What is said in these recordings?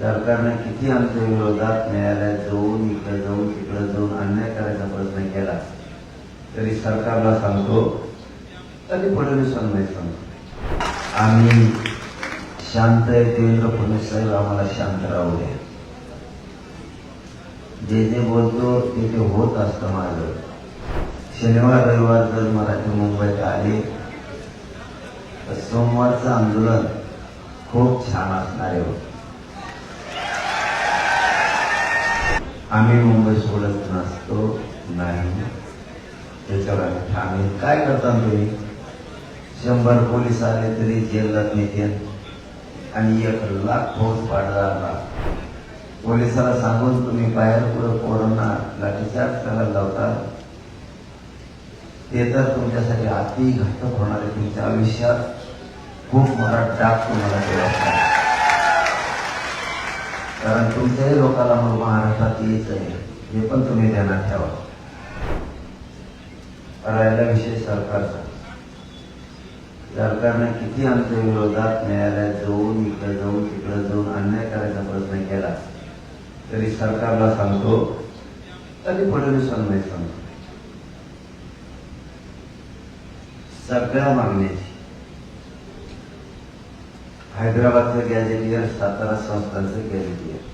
सरकारने किती आमच्या विरोधात न्यायालयात जाऊन इकडे जाऊन तिकडे जाऊन अन्याय करायचा प्रयत्न केला तरी सरकारला सांगतो तरी फडणवीसांना सांगतो. आम्ही शांत आहे देवेंद्र फडणवीस साहेब आम्हाला शांत राहू द्या. जे जे बोलतो ते ते होत असतं माझं शनिवार रविवार जर मराठी मुंबईत आले तर सोमवारचं आंदोलन खूप छान असणारे आहे. आम्ही मुंबई सोडत नसतो नाही. त्याच्यावर आम्ही काय करता तुम्ही? शंभर पोलीस आले तरी जेलात नेते आणि एक लाख फौज पाडला पोलिसाला सांगून तुम्ही बाहेर पुढे कोरोना लाठीचार्ज करायला लावता. ते तर तुमच्यासाठी अति घातक होणार आहे तुमच्या आयुष्यात. खूप मोठा डाग तुम्हाला केला कारण तुमच्याही लोकांना मग महाराष्ट्रात यायचं आहे. हे पण तुम्ही ध्यानात ठेवा. राहिला विषय सरकारचा. सरकारने किती आमच्या विरोधात न्यायालयात जाऊन इकडे जाऊन तिकडे जाऊन अन्याय करायचा प्रयत्न केला. तरी सरकारला सांगतो तरी फडणवीसांना सांगतो. सगळ्या मागण्याची हैदराबादचं गॅजेटियर सातारा संस्थांचं गॅजेटियर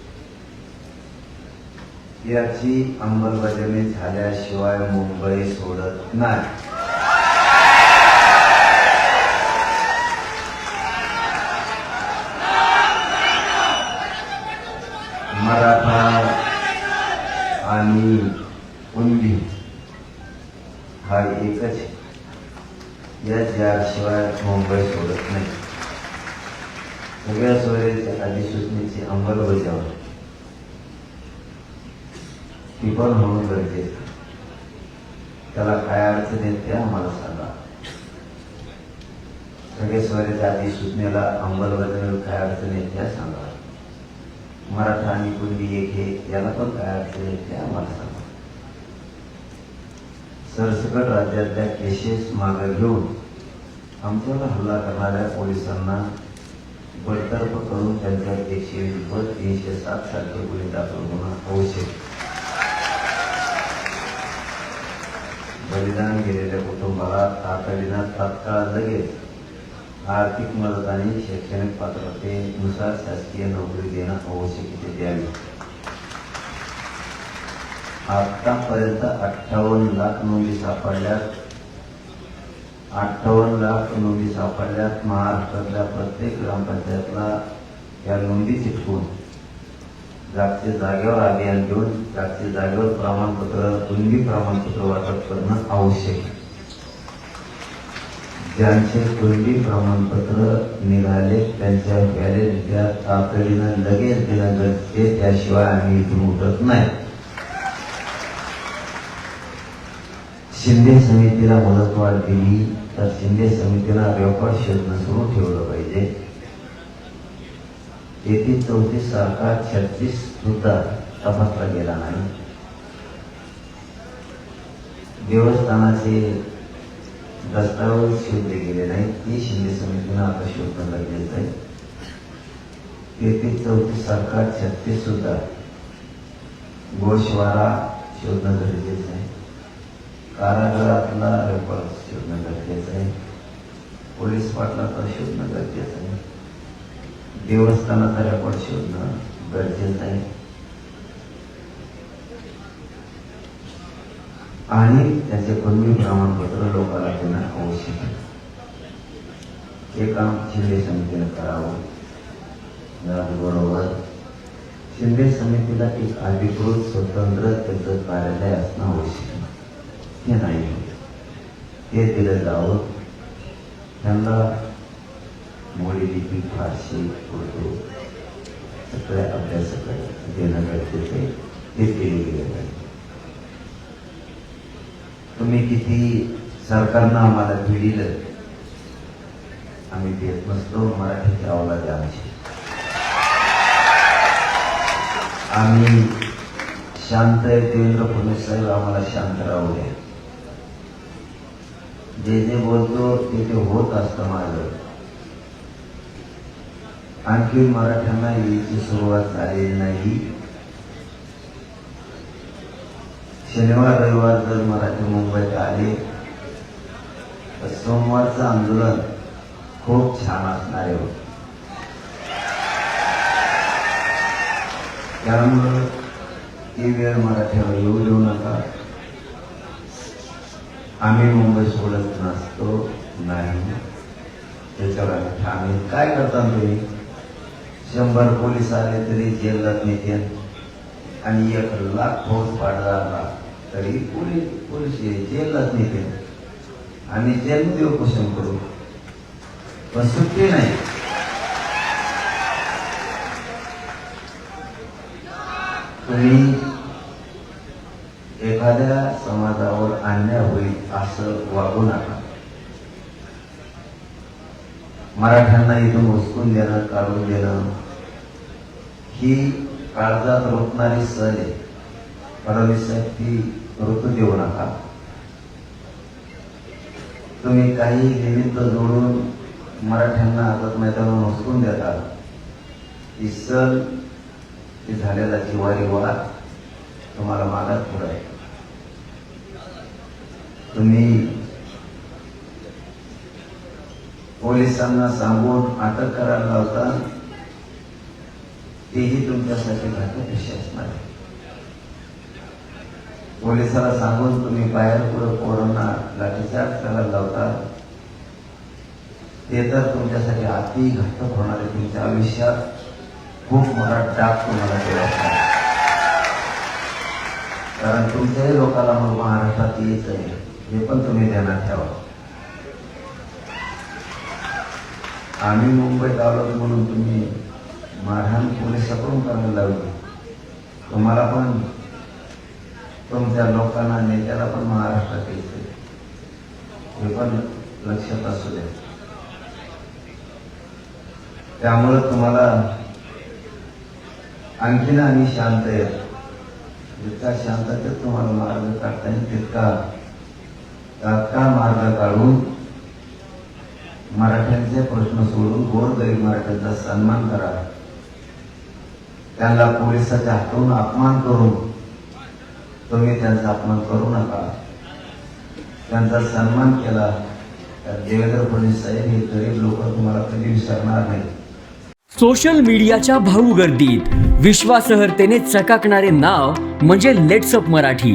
याची अंमलबजावणी झाल्याशिवाय मुंबई सोडत नाही. मराठा आणि कुणबी हा एकच या ज्याशिवाय मुंबई सोडत नाही. सगळ्या सोयरीच्या अधिसूचनेची अंमलबजावणी. ती पण म्हणून गरजेचं. त्याला काय अडचण येते ते आम्हाला सांगा. सगळे स्वराच्या अधिसूचनेला अंमलबजावणी काय अडचण येते सांगा. मराठा आणि पूर्वी एक हे याला पण काय अडचण येते आम्हाला सांगा. सरसकट राज्यातल्या केसेस मागे घेऊन आमच्यावर हल्ला करणाऱ्या पोलिसांना बडतर्फ करून त्यांच्यावर एकशे वीस तीनशे सात सारखे गुन्हे दाखल होणं आवश्यक. बलिदान गेलेल्या कुटुंबाला तातडीनं तात्काळ लगेच आर्थिक मदत आणि शैक्षणिक पात्रतेनुसार शासकीय नोकरी देणं आवश्यकते द्यावी. आतापर्यंत अठ्ठावन्न लाख नोंदी सापडल्यास अठ्ठावन्न लाख नोंदी सापडल्यात. महाराष्ट्रातल्या प्रत्येक ग्रामपंचायतला या नोंदी चिटकून जागचे जागेवर अभियान घेऊन जागचे जागेवर प्रमाणपत्र कुणबी प्रमाणपत्र वाटप करणं आवश्यक आहे. ज्यांचे कुणबी प्रमाणपत्र निघाले त्यांच्या व्हॅलिडिटी तातडीनं लगेच दिलं गरजेचे त्याशिवाय आम्ही इथून उठत नाही. शिंदे समितीला मदतवाढ दिली तर शिंदे समितीला रेकॉर्ड शोधणं सुरू ठेवलं पाहिजे. येथे चौतीस सारखा छत्तीस सुद्धा तपासला गेला नाही. देवस्थानाचे दस्तावेज शोधले गेले नाही ती शिंदे समितीनं आता शोधणं गरजेचं आहे. तेहतीस चौतीस सारखा छत्तीस सुद्धा गोशवारा शोधणं गरजेचं आहे. कारागृहातला रेकॉर्ड शोधणं गरजेचं आहे. पोलीस पाटलाचा शोधणं गरजेचं आहे. देवस्थानाचा रेकॉर्ड शोधणं गरजेचं आहे. आणि त्याचे कुणबी प्रमाणपत्र लोकांना देणं आवश्यक आहे. हे काम शिंदे समितीने करावं. त्याचबरोबर शिंदे समितीला एक अधिकृत स्वतंत्र त्याचं कार्यालय असणं आवश्यक आहे. हे नाही ते दिलं जावं. त्यांना मोडी लिपी फारशी उर्दू सगळ्या अभ्यासकडे देणं गरजेचं आहे. ते केले गेले पाहिजे तुम्ही किती सरकारनं आम्हाला भिडिलं. आम्ही देत नसतो मराठी अवलाद आमची. आम्ही शांत आहे देवेंद्र फडणवीस साहेब आम्हाला शांत राहू द्या. जे जे बोलतो ते ते होत असतं माझं. आणखी मराठ्यांना यायची सुरुवात झालेली नाही. शनिवार रविवार जर मराठी मुंबईत आले तर सोमवारचं आंदोलन खूप छान असणार आहे. त्यामुळं ती वेळ मराठ्यावर येऊ देऊ नका. आम्ही मुंबई सोडत नसतो. नाही. त्याच्यावर आम्ही काय करता तुम्ही? शंभर पोलीस आले तरी जेलात नेते आणि एक लाख फौज पाडला तरी पोलीस पोलीस जेलात नेते आम्ही जेलमध्ये उपोषण करू. पण सुट्टी नाही. तुम्ही एखाद्या समाजावर अन्याय होईल असं वागू नका. मराठ्यांना इथून उचकून देणं काढून देणं ही काळजात रोखणारी सहल आहे. फडणवीस साहेब ती ऋतू देऊ नका. तुम्ही काही निमित्त जोडून मराठ्यांना आझाद मैदानावर उचकून देता. ही सहल झालेला जिवारी वाद तुम्हाला मागात पुढे आहे. तुम्ही पोलिसांना सांगून अटक करायला लावता तेही तुमच्यासाठी घातक विषय असणार आहे. पोलिसाला सांगून तुम्ही बाहेर पुढे कोरोना लाठीचार्ज करायला लावता ते तर तुमच्यासाठी अति घातक होणार आहे. तुमच्या आयुष्यात खूप मोठा डाग तुम्हाला कारण तुमच्याही लोकांना मग महाराष्ट्रात यायचं आहे हे पण तुम्ही ध्यानात ठेवा. आम्ही मुंबईत आलो म्हणून तुम्ही मारहाण पोलिसाकडून करायला लावली. तुम्हाला पण तुमच्या लोकांना नेत्याला पण महाराष्ट्रात येते हे पण लक्षात असू द्या. त्यामुळं तुम्हाला आणखीन आम्ही शांत येत जितका शांततेत तुम्हाला मार्ग काढता येईल तितका तात्काळ मार्ग काढून मराठ्यांचे प्रश्न सोडून गोरगरीब मराठ्यांचा सन्मान करा. त्यांना पोलिसाच्या हातून अपमान करून तुम्ही त्यांचा अपमान करू नका. त्यांचा सन्मान केला तर देवेंद्र फडणवीस साहेब हे गरीब लोक तुम्हाला कधी विसरणार नाही सोशल मीडियाच्या भाऊ गर्दीत विश्वासार्हतेने चकाकणारे नाव म्हणजे लेट्सअप मराठी.